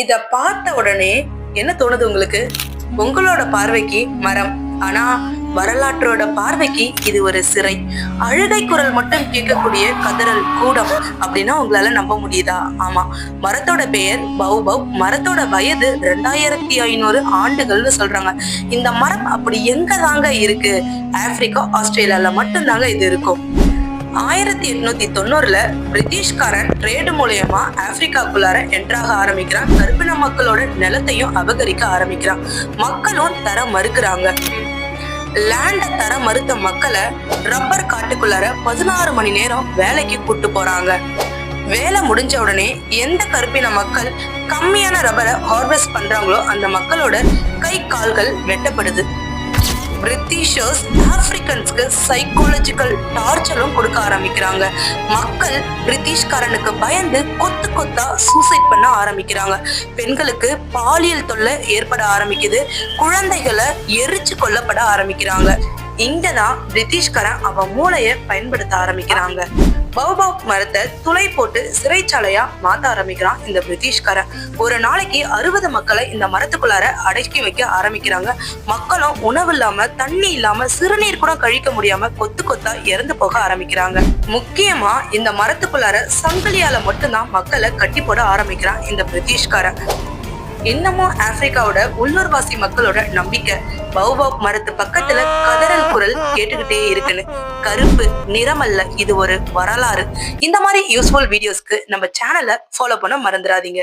இத பார்த்த உடனே என்ன தோணுது உங்களுக்கு? உங்களோட பார்வைக்கு மரம். ஆனா வரலாற்றோட பார்வைக்கு இது ஒரு சிறை. அழுகை குரல் மட்டும் கேட்கக்கூடிய கதறல் கூடம் அப்படின்னா உங்களால நம்ப முடியுதா? ஆமா. மரத்தோட பெயர் பௌபவ் மரத்தோட வயது ரெண்டாயிரத்தி ஐநூறு ஆண்டுகள்னு சொல்றாங்க. இந்த மரம் அப்படி எங்க தாங்க இருக்கு? ஆப்பிரிக்கா ஆஸ்திரேலியால மட்டும்தாங்க இது இருக்கும். ஆயிரத்தி எட்நூத்தி தொண்ணூறுல பிரிட்டிஷ்காரன் ட்ரேடு மூலியமா ஆப்பிரிக்காக்குள்ளார என்ட்ராக ஆரம்பிக்கிறான். கருப்பின மக்களோட நிலத்தையும் அபகரிக்க ஆரம்பிக்கிறான். மக்களும் தர மறுக்கிறாங்க. லேண்ட தர மறுத்த மக்களை ரப்பர் காட்டுக்குள்ளார பதினாறு மணி நேரம் வேலைக்கு கூட்டு போறாங்க. வேலை முடிஞ்ச உடனே எந்த கருப்பின மக்கள் கம்மியான ரப்பரை ஹார்வெஸ்ட் பண்றாங்களோ அந்த மக்களோட கை கால்கள் வெட்டப்படுது. பிரிட்டிஷர்ஸ் ஆப்பிரிக்கன்ஸ்க்கு சைக்காலஜிக்கல் டார்ச்சரும் கொடுக்க ஆரம்பிக்கிறாங்க. மக்கள் பிரிட்டிஷ்காரனுக்கு பயந்து கொத்து கொத்தா சூசைட் பண்ண ஆரம்பிக்கிறாங்க. பெண்களுக்கு பாலியல் தொல்லை ஏற்பட ஆரம்பிக்குது. குழந்தைகளை எரிச்சு கொல்லப்பட ஆரம்பிக்கிறாங்க. இங்கதான் பிரிட்டிஷ்காரன் அவன் மூளைய பயன்படுத்த ஆரம்பிக்கிறாங்க. பௌபாப் மரத்தை துளை போட்டு சிறைச்சாலையா மாத்த ஆரம்பிக்கிறான் இந்த பிரிட்டிஷ்காரன் ஒரு நாளைக்கு அறுபது மக்களை இந்த மரத்துக்குள்ளார அடக்கி வைக்க ஆரம்பிக்கிறாங்க. மக்களும் உணவு இல்லாம தண்ணி இல்லாம சிறுநீர் கூட கழிக்க முடியாம கொத்து கொத்தா இறந்து போக ஆரம்பிக்கிறாங்க. முக்கியமா இந்த மரத்துக்குள்ளார சங்கிலியால மட்டும்தான் மக்களை கட்டி போட ஆரம்பிக்கிறான் இந்த பிரிட்டிஷ்காரன் இன்னமும் ஆப்பிரிக்காவோட உள்ளூர்வாசி மக்களோட நம்பிக்கை பௌபாப் மரத்து பக்கத்துல கதறல் குரல் கேட்டுக்கிட்டே இருக்குன்னு. கருப்பு நிறமல்ல இது ஒரு வரலாறு. இந்த மாதிரி யூஸ்ஃபுல் வீடியோஸ்க்கு நம்ம சேனலை ஃபாலோ பண்ண மறந்துடாதீங்க.